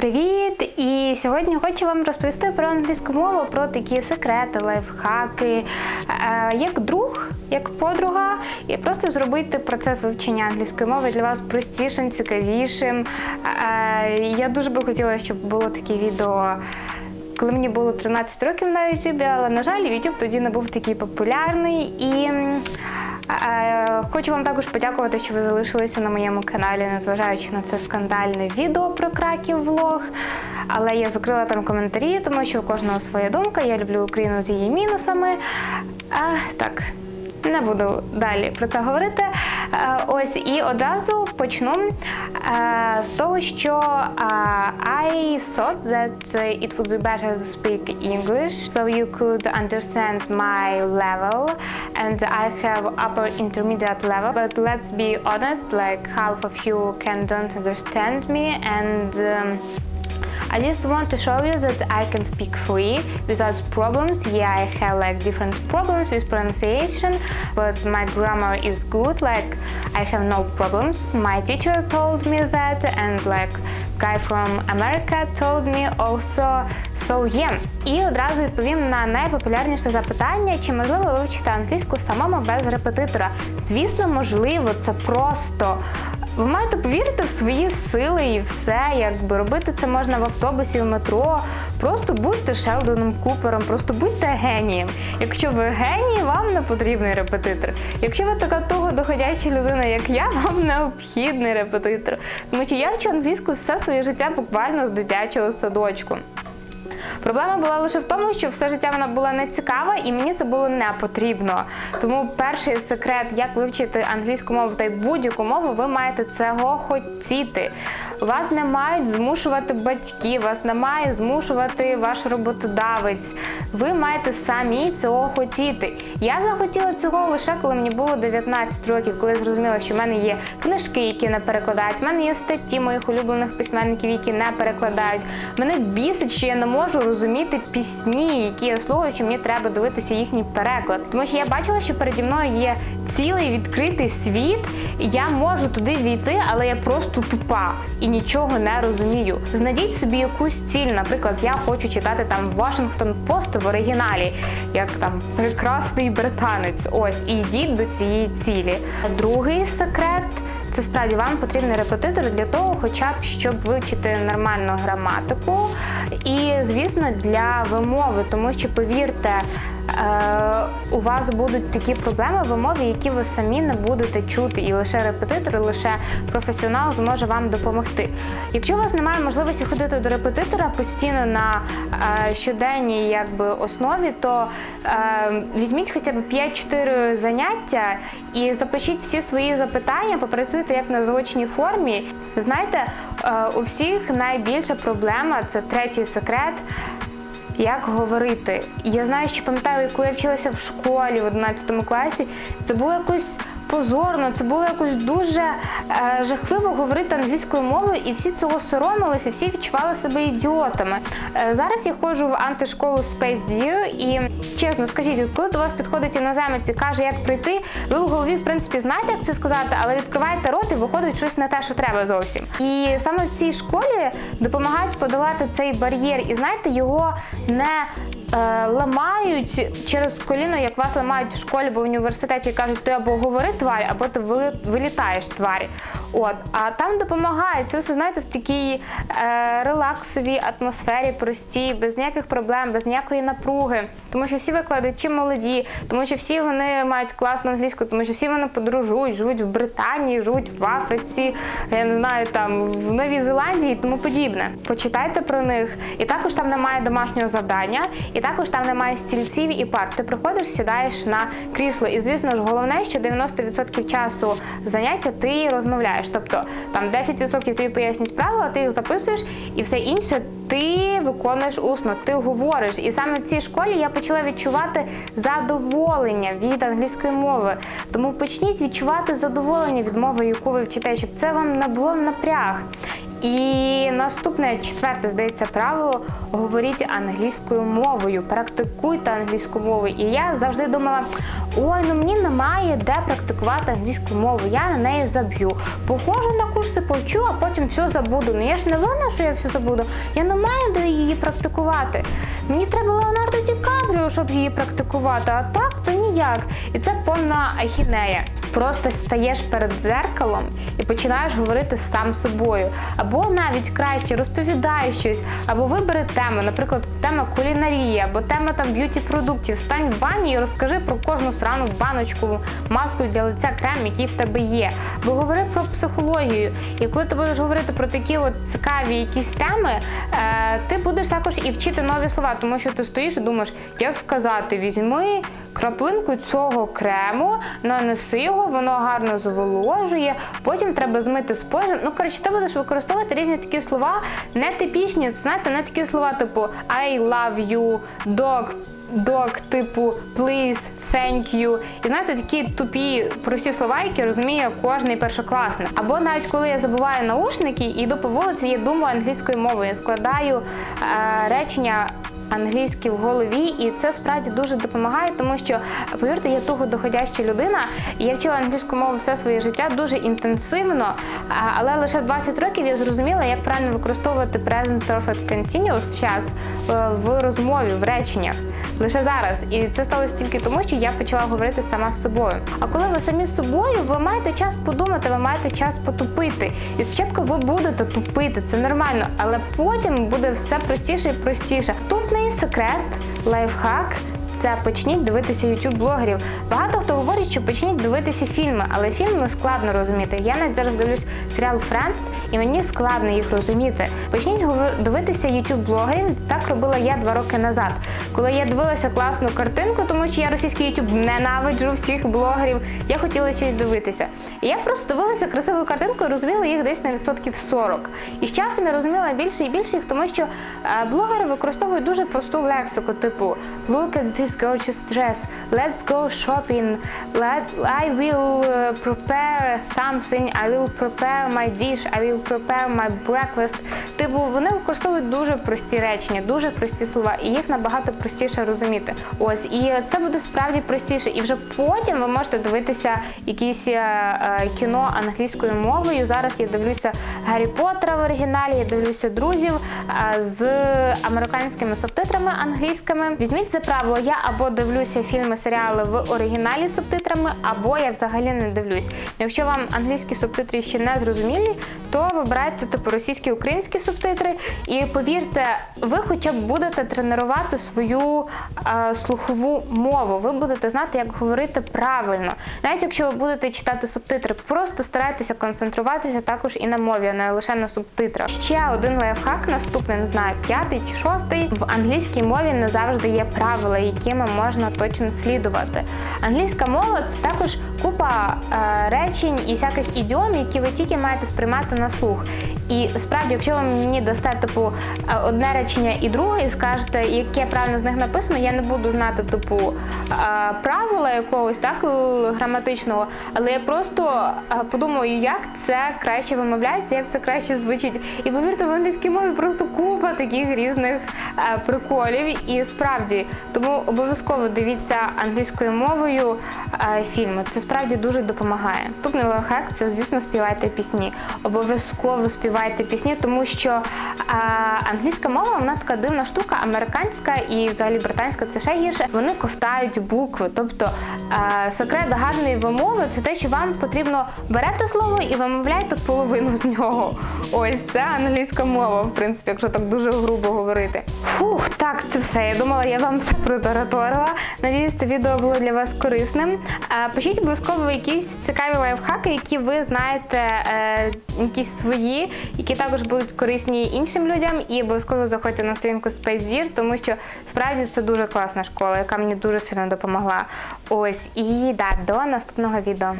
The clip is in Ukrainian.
Привіт! І сьогодні хочу вам розповісти про англійську мову, про такі секрети, лайфхаки, е, як друг, як подруга, і просто зробити процес вивчення англійської мови для вас простішим, цікавішим. Е, Я дуже би хотіла, щоб було таке відео. Коли мені було 13 років на YouTube, але на жаль, YouTube тоді не був такий популярний. І хочу вам також подякувати, що ви залишилися на моєму каналі, незважаючи на це скандальне відео про краків влог. Але я закрила там коментарі, тому що у кожного своя думка. Я люблю Україну з її мінусами. А, так. Не буду далі про це говорити. Е, Ось і одразу почну е, з того, що е, I thought that it would be better to speak English so you could understand my level and I have upper intermediate level but let's be honest like half of you can don't understand me and um, I just want to show you that I can speak free without problems. Yeah, I have like different problems with pronunciation, but my grammar is good. Like I have no problems. My teacher told me that, and like guy from America told me also. So yeah. І одразу відповім на найпопулярніше запитання, чи можливо вивчити англійську самому без репетитора. Звісно, можливо, це просто. Ви маєте повірити в свої сили і все, якби робити це можна в автобусі, в метро. Просто будьте Шелдоном Купером, просто будьте генієм. Якщо ви геній, вам не потрібний репетитор. Якщо ви така того доходяча людина, як я, вам необхідний репетитор. Тому що я вчу англійську все своє життя буквально з дитячого садочку. Проблема була лише в тому, що все життя вона була не цікава і мені це було не потрібно. Тому перший секрет, як вивчити англійську мову та й будь-яку мову, ви маєте цього хотіти. Вас не мають змушувати батьки, вас не має змушувати ваш роботодавець. Ви маєте самі цього хотіти. Я захотіла цього лише коли мені було 19 років, коли я зрозуміла, що в мене є книжки, які не перекладають. В мене є статті моїх улюблених письменників, які не перекладають. Мене бісить, що я не можу розуміти пісні, які я слухаю, що мені треба дивитися їхній переклад. Тому що я бачила, що переді мною є цілий відкритий світ, і я можу туди війти, але я просто тупа і нічого не розумію. Знайдіть собі якусь ціль. Наприклад, я хочу читати там Washington Post в оригіналі, як там прекрасний британець. Ось і йдіть до цієї цілі. Другий секрет. Це справді вам потрібний репетитор для того, хоча б щоб вивчити нормальну граматику, і звісно для вимови, тому що повірте. Е, у вас будуть такі проблеми в вимові, які ви самі не будете чути, і лише репетитор, лише професіонал зможе вам допомогти. Якщо у вас немає можливості ходити до репетитора постійно на е, щоденній якби, основі, то е, візьміть хоча б 5-4 заняття і запишіть всі свої запитання, попрацюйте як на заочній формі. Знаєте, у всіх найбільша проблема це третій секрет як говорити. Я знаю, що пам'ятаю, коли я вчилася в школі в 11 класі, це було якось позорно, це було якось дуже е, жахливо говорити англійською мовою, і всі цього соромилися, всі відчували себе ідіотами. Е, зараз я ходжу в антишколу Space Deer, і чесно скажіть, коли до вас підходить іноземець і каже, як прийти, ви в голові в принципі знаєте, як це сказати, але відкриваєте рот і виходить щось не те, що треба зовсім. І саме в цій школі допомагають подолати цей бар'єр, і знаєте, його не ламають через коліно, як вас ламають в школі, бо в університеті кажуть, ти або говори тварь, або ти вили- вилітаєш тварі. От, а там допомагають. Це все знаєте в такій е, релаксовій атмосфері, простій, без ніяких проблем, без ніякої напруги. Тому що всі викладачі молоді, тому що всі вони мають класну англійську, тому що всі вони подорожують, живуть в Британії, живуть в Африці, я не знаю, там в Новій Зеландії і тому подібне. Почитайте про них. І також там немає домашнього завдання, і також там немає стільців і пар. Ти приходиш, сідаєш на крісло. І звісно ж, головне, що 90% часу заняття ти розмовляєш. Тобто там 10% тобі пояснюють правила, ти їх записуєш, і все інше ти виконуєш усно, ти говориш. І саме в цій школі я почала відчувати задоволення від англійської мови. Тому почніть відчувати задоволення від мови, яку ви вчите, щоб це вам не було напряг. І наступне четверте, здається, правило говоріть англійською мовою, практикуйте англійську мову. І я завжди думала: ой, ну мені немає де практикувати англійську мову, я на неї заб'ю. Походжу на курси, повчу, а потім все забуду. Ну я ж не винна, що я все забуду. Я не маю де її практикувати. Мені треба Леонардо Ді Капріо, щоб її практикувати, а так то ніяк. І це повна ахінея. Просто стаєш перед дзеркалом і починаєш говорити сам собою. Або навіть краще розповідай щось, або вибери тему, наприклад, тема кулінарії, або тема там б'юті продуктів. Стань в ванні і розкажи про кожну срану баночку, маску для лиця, крем, який в тебе є. Бо говори про психологію. І коли ти будеш говорити про такі от цікаві якісь теми, е, ти будеш також і вчити нові слова, тому що ти стоїш і думаєш, як сказати, візьми краплинку цього крему, нанеси його, воно гарно зволожує. Потім треба змити спожим. Ну коротше, ти будеш використовувати різні такі слова, не типічні, знаєте, не такі слова, типу I love you, dog, dog, типу please, thank you. І знаєте, такі тупі прості слова, які розуміє кожний першокласник. Або навіть коли я забуваю наушники і йду по вулиці, я думаю англійською мовою, я складаю е, речення англійські в голові, і це справді дуже допомагає, тому що повірте, я туго доходяща людина, і я вчила англійську мову все своє життя дуже інтенсивно. Але лише в 20 років я зрозуміла, як правильно використовувати present perfect continuous час е, в розмові, в реченнях. Лише зараз, і це сталося тільки тому, що я почала говорити сама з собою. А коли ви самі з собою, ви маєте час подумати, ви маєте час потупити. І спочатку ви будете тупити, це нормально, але потім буде все простіше і простіше. Наступний секрет, лайфхак. Це почніть дивитися youtube блогерів. Багато хто говорить, що почніть дивитися фільми, але фільми складно розуміти. Я навіть зараз дивлюсь серіал Friends, і мені складно їх розуміти. Почніть дивитися youtube блогерів. Так робила я два роки назад. Коли я дивилася класну картинку, тому що я російський YouTube ненавиджу всіх блогерів. Я хотіла щось дивитися. І я просто дивилася красиву картинку і розуміла їх десь на відсотків 40. І з часом я розуміла більше і більше їх, тому що е, блогери використовують дуже просту лексику, типу Look at this gorgeous dress, let's go shopping, Let, I will uh, prepare something, I will prepare my dish, I will prepare my breakfast. Типу, вони використовують дуже прості речення, дуже прості слова, і їх набагато простіше розуміти. Ось, і це буде справді простіше. І вже потім ви можете дивитися якісь е, е, кіно англійською мовою. Зараз я дивлюся Гаррі Поттера в оригіналі, я дивлюся друзів е, з американськими субтитрами англійськими. Візьміть за правило, я або дивлюся фільми, серіали в оригіналі з субтитрами, або я взагалі не дивлюсь. Якщо вам англійські субтитри ще не зрозумілі, то вибирайте типу російські українські субтитри. І повірте, ви хоча б будете тренувати свою е, слухову мову. Ви будете знати, як говорити правильно. Навіть якщо ви будете читати субтитри, просто старайтеся концентруватися також і на мові, а не лише на субтитрах. Ще один лайфхак, наступний, не знаю, п'ятий чи шостий. В англійській мові не завжди є правила, якими можна точно слідувати. Англійська мова це також купа е, речень і всяких ідіом, які ви тільки маєте сприймати на слух. І справді, якщо ви мені дасте типу е, одне речення і друге, і скажете, яке правильно з них написано, я не буду знати типу е, правила якогось так граматичного, але я просто е, подумаю, як це краще вимовляється, як це краще звучить. І повірте, в англійській мові просто купа таких різних приколів. І справді, тому обов'язково дивіться англійською мовою фільми. Це справді дуже допомагає. Наступний лайфхак – це, звісно, співайте пісні. Обов'язково співайте пісні, тому що е, англійська мова вона така дивна штука, американська і взагалі британська це ще гірше. Вони ковтають букви. Тобто е, секрет гарної вимови це те, що вам потрібно берете слово і вимовляєте половину з нього. Ось це англійська мова, в принципі, якщо так дуже грубо говорити. Фух, так, це все. Я думала, я вам все протараторила. Надіюсь, це відео було для вас корисним. Е, Пишіть обов'язково якісь цікаві лайфхаки, які ви знаєте, якісь свої, які також будуть корисні іншим людям. І обов'язково заходьте на сторінку Space тому що справді це дуже класна школа, яка мені дуже сильно допомогла. Ось і да, до наступного відео.